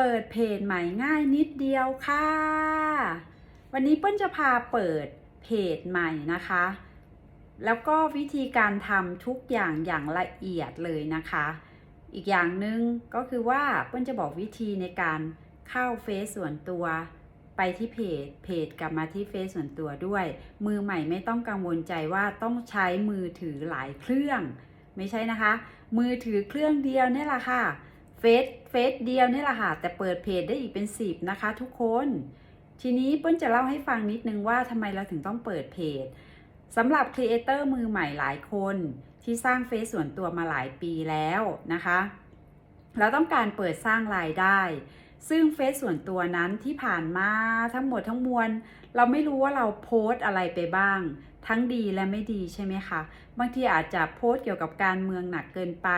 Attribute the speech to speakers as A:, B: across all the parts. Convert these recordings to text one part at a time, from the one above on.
A: เปิดเพจใหม่ง่ายนิดเดียวค่ะ วันนี้เปิ้ลจะพาเปิดเพจใหม่นะคะ แล้วก็วิธีการทำทุกอย่างอย่างละเอียดเลยนะคะ อีกอย่างหนึ่งก็คือว่าเปิ้ลจะบอกวิธีในการเข้าเฟซส่วนตัวไปที่เพจ เพจกลับมาที่เฟซส่วนตัวด้วย มือใหม่ไม่ต้องกังวลใจว่าต้องใช้มือถือหลายเครื่อง ไม่ใช่นะคะ มือถือเครื่องเดียวนี่แหละค่ะ เฟซเฟซเดียวนี่แหละค่ะแต่เปิดเพจได้อีกเป็นสิบนะคะทุกคน ทีนี้เปิ้ลจะเล่าให้ฟังนิดนึงว่าทำไมเราถึงต้องเปิดเพจสำหรับครีเอเตอร์มือใหม่หลายคนที่สร้างเฟซส่วนตัวมาหลายปีแล้วนะคะ เราต้องการเปิดสร้างรายได้ ซึ่งเฟซส่วนตัวนั้นที่ผ่านมาทั้งหมดทั้งมวล เราไม่รู้ว่าเราโพสต์อะไรไปบ้าง ทั้งดีและไม่ดีใช่ไหมคะบางทีอาจจะโพสต์เกี่ยวกับการเมืองหนักเกินไป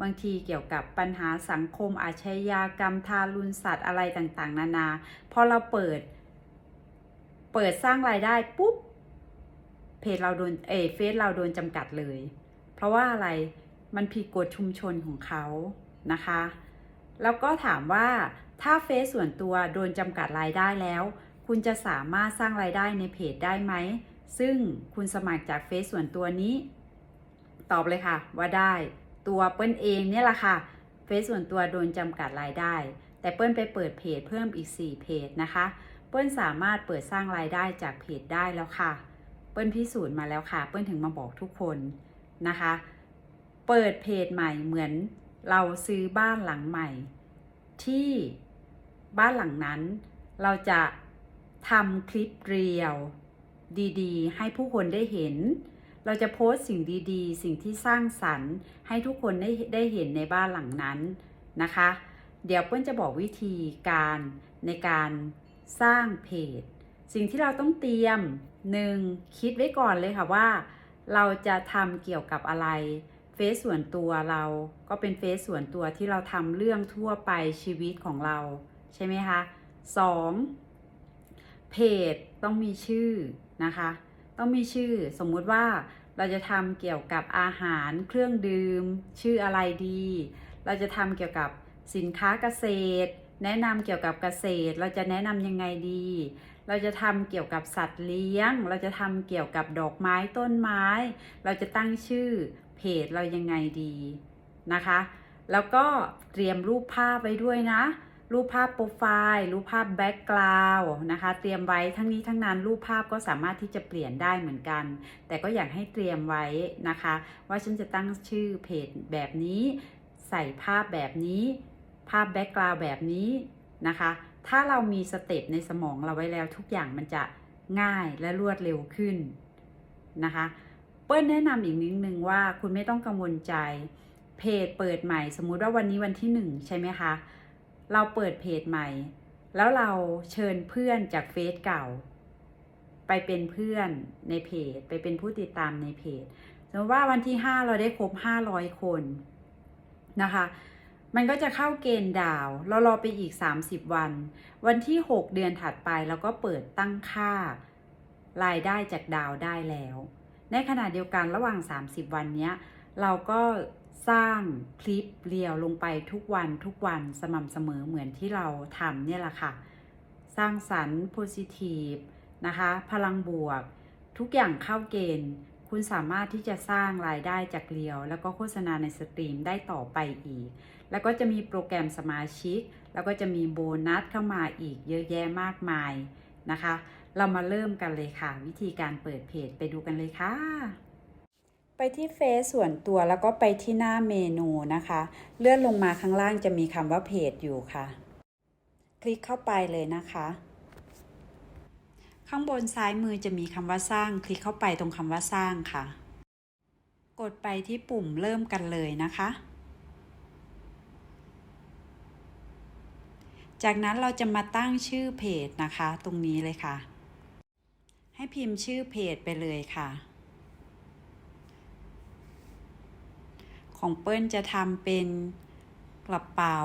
A: บางทีเกี่ยวกับปัญหาสังคมอาชญากรรมทารุณสัตว์อะไรต่างๆ นานาพอเราเปิด เปิดสร้างรายได้ปุ๊บเพจเราโดนเอเฟซเราโดนจำกัดเลย เพราะว่าอะไรมันผิดกฎชุมชนของเขานะคะ แล้วก็ถามว่าถ้าเฟซส่วนตัวโดนจำกัดรายได้แล้ว คุณจะสามารถสร้างรายได้ในเพจได้ไหม ซึ่งคุณสมัครจากเฟซส่วนตัวนี้ ตอบเลยค่ะว่าได้ตัวเปิ้ลเองเนี่ยแหละค่ะเฟซส่วนตัวโดนจำกัดรายได้ แต่เปิ้ลไปเปิดเพจเพิ่มอีก 4 เพจนะคะ เปิ้ลสามารถเปิดสร้างรายได้จากเพจได้แล้วค่ะ เปิ้ลพิสูจน์มาแล้วค่ะ เปิ้ลถึงมาบอกทุกคนนะคะ เปิดเพจใหม่เหมือนเราซื้อบ้านหลังใหม่ ที่บ้านหลังนั้นเราจะทำคลิปเรียว ดีๆ ให้ผู้คนได้เห็น เราจะโพสต์สิ่งดีๆ สิ่งที่สร้างสรรค์ ให้ทุกคนได้ได้เห็นในบ้านหลังนั้นนะคะ เดี๋ยวเปิ้ลจะบอกวิธีการในการสร้างเพจ สิ่งที่เราต้องเตรียมหนึ่งคิดไว้ก่อนเลยค่ะว่า เราจะทำเกี่ยวกับอะไรเฟซส่วนตัวเราก็เป็นเฟซส่วนตัวที่เราทำเรื่องทั่วไปชีวิตของเรา ใช่ไหมคะสองเพจต้องมีชื่อ นะคะ ต้องมีชื่อสมมุติว่าเราจะทำเกี่ยวกับอาหารเครื่องดื่ม ชื่ออะไรดี เราจะทำเกี่ยวกับสินค้าเกษตร แนะนำเกี่ยวกับเกษตร เราจะแนะนำยังไงดี เราจะทำเกี่ยวกับสัตว์เลี้ยง เราจะทำเกี่ยวกับดอกไม้ต้นไม้ เราจะตั้งชื่อเพจเรายังไงดีนะคะ แล้วก็เตรียมรูปภาพไว้ด้วยนะ รูปภาพโปรไฟล์รูปภาพแบ็กกราวด์นะคะ เตรียมไว้ทั้งนี้ทั้งนั้นรูปภาพก็สามารถที่จะเปลี่ยนได้เหมือนกัน แต่ก็อยากให้เตรียมไว้นะคะ ว่าฉันจะตั้งชื่อเพจแบบนี้ ใส่ภาพแบบนี้ ภาพแบ็กกราวด์แบบนี้นะคะ ถ้าเรามีสเต็ปในสมองเราไว้แล้วทุกอย่างมันจะง่ายและรวดเร็วขึ้นนะคะ เปิ้ลแนะนำอีกนิดนึงว่าคุณไม่ต้องกังวลใจเพจเปิดใหม่ สมมุติว่าวันนี้วันที่หนึ่งใช่ไหมคะ เราเปิดเพจใหม่ แล้วเราเชิญเพื่อนจากเฟซเก่า ไปเป็นเพื่อนในเพจ ไปเป็นผู้ติดตามในเพจ สมมติว่าวันที่ 5 เราได้ครบ 500 คนนะคะ มันก็จะเข้าเกณฑ์ดาวเรารอไปอีก 30 วัน วันที่ 6 เดือนถัดไปเราก็เปิดตั้งค่ารายได้จากดาวได้แล้ว ในขณะเดียวกันระหว่าง 30 วันนี้เราก็ สร้างคลิปเรียวลงไปทุกวันทุกวันสม่ำเสมอเหมือนที่เราทำเนี่ยแหละค่ะ สร้างสรรค์ positive นะคะ พลังบวก ทุกอย่างเข้าเกณฑ์ คุณสามารถที่จะสร้างรายได้จากเรียว แล้วก็โฆษณาในสตรีมได้ต่อไปอีก แล้วก็จะมีโปรแกรมสมาชิก แล้วก็จะมีโบนัสเข้ามาอีกเยอะแยะมากมายนะคะ เรามาเริ่มกันเลยค่ะ วิธีการเปิดเพจไปดูกันเลยค่ะ ไปที่เฟซส่วนตัวแล้วก็ไปที่หน้าเมนูนะคะ เลื่อนลงมาข้างล่างจะมีคำว่าเพจอยู่ค่ะ คลิกเข้าไปเลยนะคะ ข้างบนซ้ายมือจะมีคำว่าสร้าง คลิกเข้าไปตรงคำว่าสร้างค่ะ กดไปที่ปุ่มเริ่มกันเลยนะคะ จากนั้นเราจะมาตั้งชื่อเพจนะคะ ตรงนี้เลยค่ะ ให้พิมพ์ชื่อเพจไปเลยค่ะ ของเปิ้ลจะทำเป็นกระเป๋า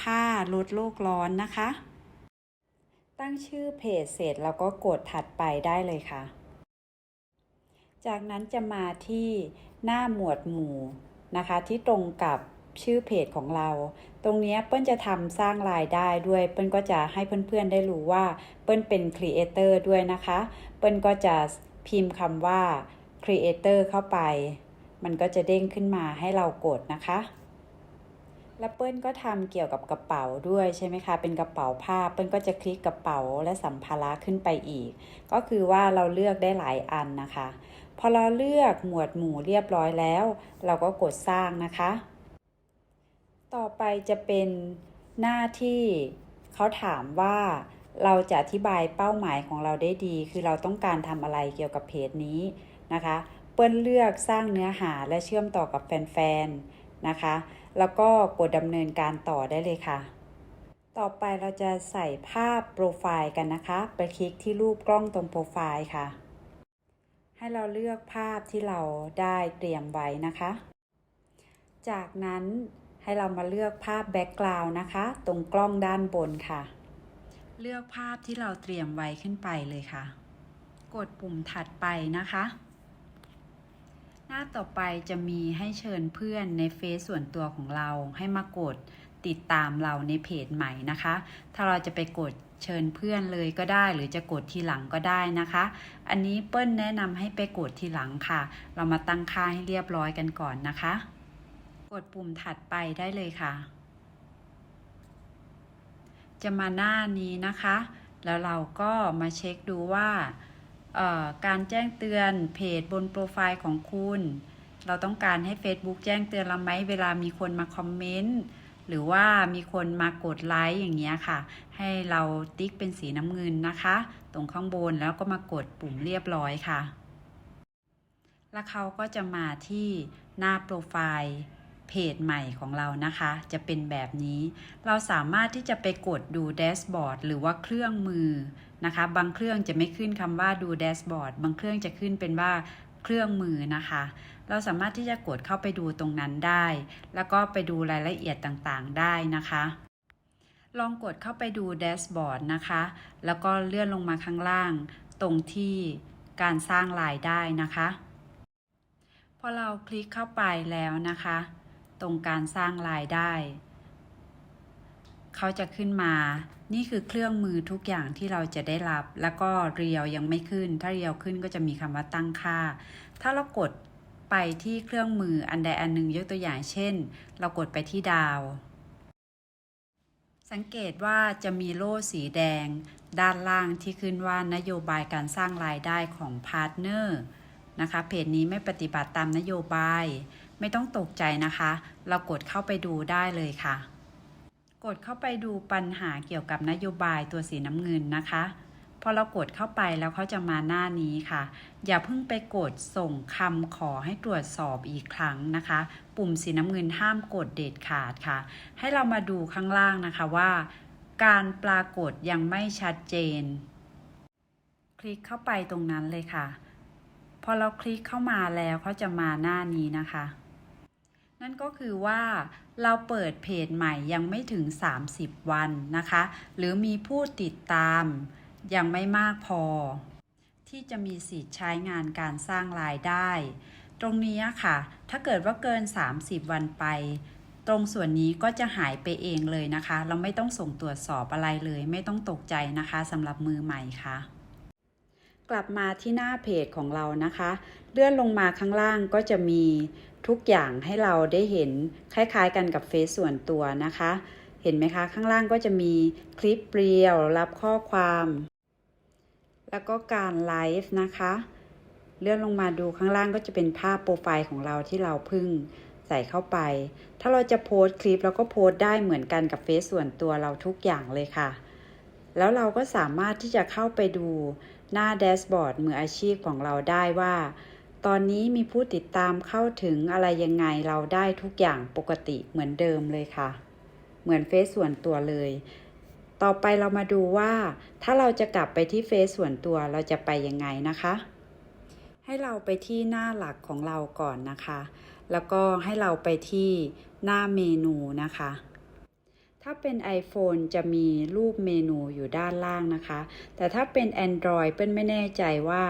A: ผ้าลดโลกร้อนนะคะ ตั้งชื่อเพจเสร็จแล้วก็กดถัดไปได้เลยค่ะ จากนั้นจะมาที่หน้าหมวดหมู่นะคะ ที่ตรงกับชื่อเพจของเรา ตรงนี้เปิ้ลจะทำสร้างรายได้ด้วย เปิ้ลก็จะให้เพื่อนๆได้รู้ว่า เปิ้ลเป็นครีเอเตอร์ด้วยนะคะ เปิ้ลก็จะพิมพ์คำว่าครีเอเตอร์เข้าไป มันก็จะเด้งขึ้นมาให้เรากดนะคะ และเปิ้ลก็ทำเกี่ยวกับกระเป๋าด้วยใช่ไหมคะ เป็นกระเป๋าผ้า เปิ้ลก็จะคลิกกระเป๋าและสัมภาระขึ้นไปอีก ก็คือว่าเราเลือกได้หลายอันนะคะ พอเราเลือกหมวดหมู่เรียบร้อยแล้ว เราก็กดสร้างนะคะ ต่อไปจะเป็นหน้าที่เขาถามว่าเราจะอธิบายเป้าหมายของเราได้ดี คือเราต้องการทำอะไรเกี่ยวกับเพจนี้นะคะ เปิ้ลเลือกสร้างเนื้อหาและเชื่อมต่อกับแฟนๆนะคะ แล้วก็กดดำเนินการต่อได้เลยค่ะ ต่อไปเราจะใส่ภาพโปรไฟล์กันนะคะ ไปคลิกที่รูปกล้องตรงโปรไฟล์ค่ะ ให้เราเลือกภาพที่เราได้เตรียมไว้นะคะ จากนั้นให้เรามาเลือกภาพแบ็กกราวน์นะคะ ตรงกล้องด้านบนค่ะ เลือกภาพที่เราเตรียมไว้ขึ้นไปเลยค่ะ กดปุ่มถัดไปนะคะ หน้าต่อไปจะมีให้เชิญเพื่อนในเฟซส่วนตัวของเราให้มากดติดตามเราในเพจใหม่นะคะ ถ้าเราจะไปกดเชิญเพื่อนเลยก็ได้ หรือจะกดทีหลังก็ได้นะคะ อันนี้เปิ้ลแนะนำให้ไปกดทีหลังค่ะ เรามาตั้งค่าให้เรียบร้อยกันก่อนนะคะ กดปุ่มถัดไปได้เลยค่ะ จะมาหน้านี้นะคะ แล้วเราก็มาเช็คดูว่า การแจ้งเตือนเพจบนโปรไฟล์ของคุณ เราต้องการให้ Facebook แจ้งเตือนเราไหมเวลามีคนมาคอมเมนต์หรือว่ามีคนมากดไลค์อย่างเงี้ยค่ะ ให้เราติ๊กเป็นสีน้ำเงินนะคะ ตรงข้างบนแล้วก็มากดปุ่มเรียบร้อยค่ะ แล้วเขาก็จะมาที่หน้าโปรไฟล์เพจใหม่ของเรานะคะ จะเป็นแบบนี้ เราสามารถที่จะไปกดดูแดชบอร์ดหรือว่าเครื่องมือ นะคะ บางเครื่องจะไม่ขึ้นคำว่าดูแดชบอร์ดบางเครื่องจะขึ้นเป็นว่าเครื่องมือนะคะ เราสามารถที่จะกดเข้าไปดูตรงนั้นได้ แล้วก็ไปดูรายละเอียดต่างๆได้นะคะ ลองกดเข้าไปดูแดชบอร์ดนะคะ แล้วก็เลื่อนลงมาข้างล่าง ตรงที่การสร้างรายได้นะคะ พอเราคลิกเข้าไปแล้วนะคะ ตรงการสร้างรายได้ เขาจะขึ้นมา นี่คือเครื่องมือทุกอย่างที่เราจะได้รับ แล้วก็เรียวยังไม่ขึ้น ถ้าเรียวขึ้นก็จะมีคำว่าตั้งค่า ถ้าเรากดไปที่เครื่องมืออันใดอันหนึ่งยกตัวอย่างเช่น เรากดไปที่ดาว สังเกตว่าจะมีโล่สีแดง ด้านล่างที่ขึ้นว่านโยบายการสร้างรายได้ของพาร์ทเนอร์นะคะเพจนี้ไม่ปฏิบัติตามนโยบาย ไม่ต้องตกใจนะคะ เรากดเข้าไปดูได้เลยค่ะ กดเข้าไปดูปัญหาเกี่ยวกับนโยบายตัวสีน้ำเงินนะคะ พอเรากดเข้าไปแล้วเขาจะมาหน้านี้ค่ะ อย่าเพิ่งไปกดส่งคำขอให้ตรวจสอบอีกครั้งนะคะ ปุ่มสีน้ำเงินห้ามกดเด็ดขาดค่ะ ให้เรามาดูข้างล่างนะคะว่า การปรากฏยังไม่ชัดเจน คลิกเข้าไปตรงนั้นเลยค่ะ พอเราคลิกเข้ามาแล้วเขาจะมาหน้านี้นะคะ นั่นก็คือว่าเราเปิดเพจใหม่ยังไม่ถึง 30 วันนะคะ หรือมีผู้ติดตามยังไม่มากพอ ที่จะมีสิทธิ์ใช้งานการสร้างรายได้ ตรงนี้ค่ะ ถ้าเกิดว่าเกิน 30 วันไป ตรงส่วนนี้ก็จะหายไปเองเลยนะคะ เราไม่ต้องส่งตรวจสอบอะไรเลย ไม่ต้องตกใจนะคะสำหรับมือใหม่ค่ะ กลับมาที่หน้าเพจของเรานะคะ เลื่อนลงมาข้างล่างก็จะมี ทุกอย่างให้เราได้เห็นคล้ายๆ กันกับเฟซส่วนตัวนะคะ เห็นไหมคะ ข้างล่างก็จะมีคลิปเรียวรับข้อความ แล้วก็การไลฟ์นะคะ เลื่อนลงมาดูข้างล่างก็จะเป็นภาพโปรไฟล์ของเราที่เราพึ่งใส่เข้าไป ถ้าเราจะโพสต์คลิปเราก็โพสต์ได้เหมือนกันกับเฟซส่วนตัวเราทุกอย่างเลยค่ะ แล้วเราก็สามารถที่จะเข้าไปดูหน้าแดชบอร์ดมืออาชีพของเราได้ว่า ตอนนี้มีผู้ติดตามเข้าถึงอะไรยังไงเราได้ทุกอย่างปกติเหมือนเดิมเลยค่ะ เหมือนเฟซส่วนตัวเลย ต่อไปเรามาดูว่า ถ้าเราจะกลับไปที่เฟซส่วนตัวเราจะไปยังไงนะคะ ให้เราไปที่หน้าหลักของเราก่อนนะคะ แล้วก็ให้เราไปที่หน้าเมนูนะคะ ถ้าเป็น iPhone จะมีรูปเมนูอยู่ด้านล่างนะคะ แต่ถ้าเป็น Android เปิ้ลไม่แน่ใจว่า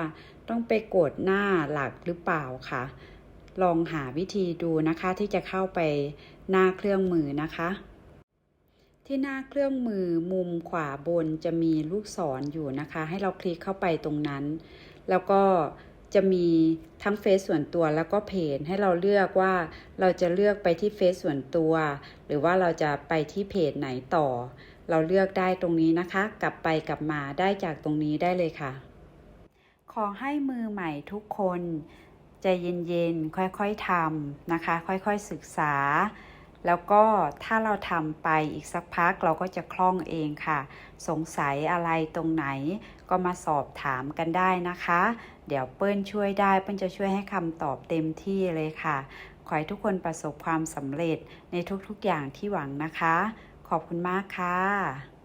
A: ต้องไปกดหน้าหลักหรือเปล่าค่ะ ลองหาวิธีดูนะคะที่จะเข้าไปหน้าเครื่องมือนะคะ ที่หน้าเครื่องมือมุมขวาบนจะมีลูกศรออยู่นะคะ ให้เราคลิกเข้าไปตรงนั้น แล้วก็ จะมีทั้งเฟซส่วนตัวแล้วก็เพจให้เราเลือกว่าเราจะเลือกไปที่เฟซส่วนตัว หรือว่าเราจะไปที่เพจไหนต่อ เราเลือกได้ตรงนี้นะคะ กลับไปกลับมาได้จากตรงนี้ได้เลยค่ะ ขอให้มือใหม่ทุกคน ใจเย็นๆ ค่อยๆทำนะคะ ค่อยๆศึกษา แล้วก็ถ้าเราทำไปอีกสักพักเราก็จะคล่องเองค่ะ สงสัยอะไรตรงไหนก็มาสอบถามกันได้นะคะ เดี๋ยวเปิ้ลช่วยได้เปิ้ลจะช่วยให้คำตอบเต็มที่เลยค่ะ ขอให้ทุกคนประสบความสำเร็จในทุกๆอย่างที่หวังนะคะ ขอบคุณมากค่ะ